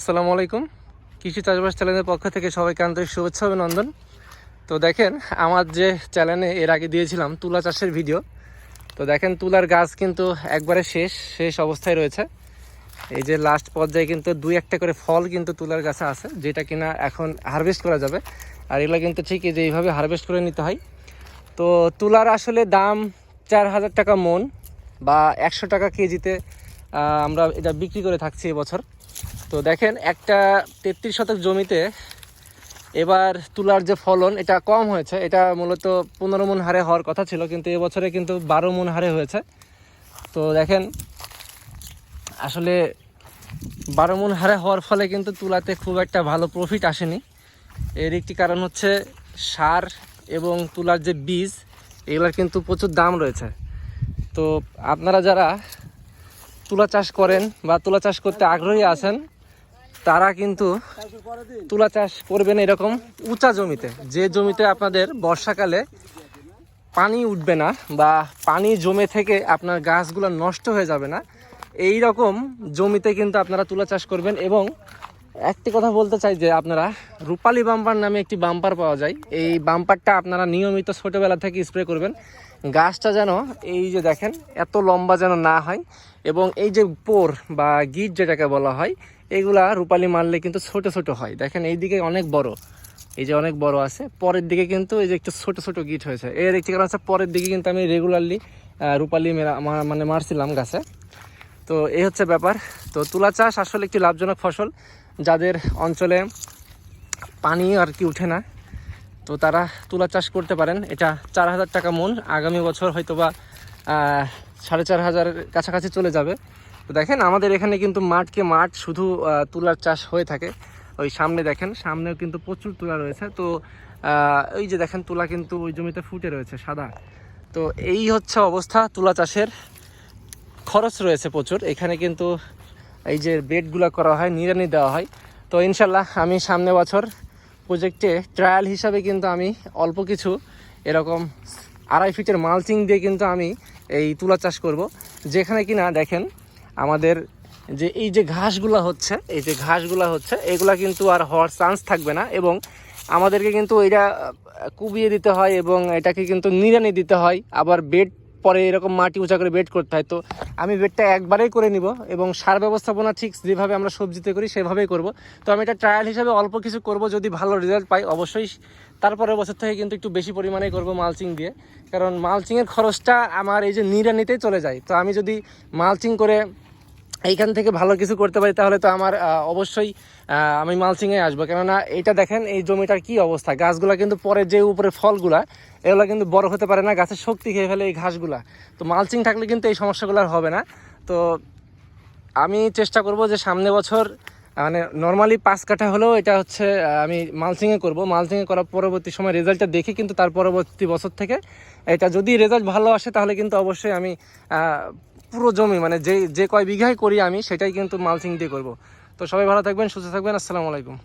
আসসালামু আলাইকুম। কৃষি চাষবাস চ্যানেলের পক্ষ থেকে সবাইকে আন্তরিক শুভেচ্ছা, অভিনন্দন। তো দেখেন, আমার যে চ্যানেলে এর আগে দিয়েছিলাম তুলা চাষের ভিডিও। তো দেখেন, তুলার গাছ কিন্তু একবারে শেষ শেষ অবস্থায় রয়েছে। এই যে লাস্ট পর্যায়ে কিন্তু দুই একটা করে ফল কিন্তু তুলার গাছে আছে, যেটা কিনা এখন হারভেস্ট করা যাবে। আর এগুলো কিন্তু ঠিক এই যে এইভাবে হারভেস্ট করে নিতে হয়। তো তুলার আসলে দাম চার হাজার টাকা মন বা একশো টাকা কেজিতে আমরা এটা বিক্রি করে থাকছি এবছর। তো দেখেন, একটা তেত্রিশ শতক জমিতে এবার তুলার যে ফলন, এটা কম হয়েছে। এটা মূলত পনেরো মন হারে হওয়ার কথা ছিল, কিন্তু এবছরে কিন্তু বারো মন হারে হয়েছে। তো দেখেন, আসলে বারো মন হারে হওয়ার ফলে কিন্তু তুলাতে খুব একটা ভালো প্রফিট আসেনি। এর একটি কারণ হচ্ছে সার এবং তুলার যে বীজ, এগুলোর কিন্তু প্রচুর দাম রয়েছে। তো আপনারা যারা তুলা চাষ করেন বা তুলা চাষ করতে আগ্রহী আছেন তারা কিন্তু তুলা চাষ করবেন এরকম উঁচা জমিতে। যে জমিতে আপনাদের বর্ষাকালে পানি উঠবে না বা পানি জমে থেকে আপনার গাছগুলো নষ্ট হয়ে যাবে না এই রকম জমিতে কিন্তু আপনারা তুলা চাষ করবেন। এবং একটি কথা বলতে চাই যে আপনারা রূপালী বাম্পার নামে একটি বাম্পার পাওয়া যায়। এই বাম্পারটা আপনারা নিয়মিত ছোটোবেলা থেকে স্প্রে করবেন। গাছটা যেন এই যে দেখেন, এত লম্বা যেন না হয়। এবং এই যে পোর বা গিট যেটাকে বলা হয় এগুলা রূপালী মারলে কিন্তু ছোট ছোট হয়। দেখেন এই দিকে অনেক বড়। এই যে অনেক বড় আছে। পরের দিকে কিন্তু এই যে একটু ছোট ছোট গিট হয়েছে। এর একটি কারণ আছে, পরের দিকে কিন্তু আমি রেগুলারলি রূপালী মেরা মানে মারছিলাম গাছে। তো এই হচ্ছে ব্যাপার। তো তুলা চাষ আসলে একটি লাভজনক ফসল। যাদের অঞ্চলে পানি আর কি উঠে না, তো তারা তুলা চাষ করতে পারেন। এটা চার হাজার টাকা মন আগামী বছর হয়তো বা সাড়ে চার হাজারের কাছাকাছি চলে যাবে। তো দেখেন আমাদের এখানে কিন্তু মাঠকে মাঠ শুধু তুলার চাষ হয়ে থাকে। ওই সামনে দেখেন, সামনেও কিন্তু প্রচুর তুলা রয়েছে। তো ওই যে দেখেন তুলা কিন্তু ওই জমিতে ফুটে রয়েছে সাদা। তো এই হচ্ছে অবস্থা তুলা চাষের। খরচ রয়েছে প্রচুর। এখানে কিন্তু এই যে বেডগুলো করা হয়, নিড়ানি দেওয়া হয়। তো ইনশাল্লাহ আমি সামনে বছর প্রজেক্টে ট্রায়াল হিসাবে কিন্তু আমি অল্প কিছু এরকম আড়াই ফিটের মালচিং দিয়ে কিন্তু আমি এই তুলা চাষ করব। যেখানে কিনা দেখেন আমাদের যে এই যে ঘাসগুলো হচ্ছে, এই যে ঘাসগুলো হচ্ছে, এগুলা কিন্তু আর হওয়ার চান্স থাকবে না এবং আমাদেরকে কিন্তু এটা কুবিয়ে দিতে হয় এবং এটাকে কিন্তু নিড়ানি দিতে হয়। আবার বেড পরে এরকম মাটি উঁচা করে বেড করতে হয়। তো আমি বেডটা একবারেই করে নিব এবং সার ব্যবস্থাপনা ঠিক যেভাবে আমরা সবজিতে করি, সেভাবেই করব। তো আমি এটা ট্রায়াল হিসাবে অল্প কিছু করব, যদি ভালো রেজাল্ট পাই অবশ্যই। তারপরের বছর থেকে কিন্তু একটু বেশি পরিমাণে করব মালচিং দিয়ে। কারণ মালচিংয়ের খরচটা আমার এই যে নিড়ানিতেই চলে যায়। তো আমি যদি মালচিং করে এইখান থেকে ভালো কিছু করতে পারি, তাহলে তো আমার অবশ্যই আমি মালসিংয়ে আসব। কেননা এইটা দেখেন, এই জমিটার কি অবস্থা? গাছগুলা কিন্তু পরে যে উপরে ফলগুলা, এগুলো কিন্তু বড় হতে পারে না গাছের শক্তি খেয়ে ফেলে এই ঘাসগুলা। তো মালচিং থাকলে কিন্তু এই সমস্যাগুলো আর হবে না। তো আমি চেষ্টা করব যে সামনে বছর মানে নর্মালি পাঁচ কাঠা হলেও এটা হচ্ছে আমি মালসিংয়ে করব। মালসিংয়ে করার পরবর্তী সময় রেজাল্টটা দেখি, কিন্তু তার পরবর্তী বছর থেকে এটা যদি রেজাল্ট ভালো আসে, তাহলে কিন্তু অবশ্যই আমি পুরো জমি মানে যে যে কয় বিঘায় করি আমি, সেটাই কিন্তু মালচিং দিয়ে করব। তো সবাই ভালো থাকবেন, সুস্থ থাকবেন, আসসালামু আলাইকুম।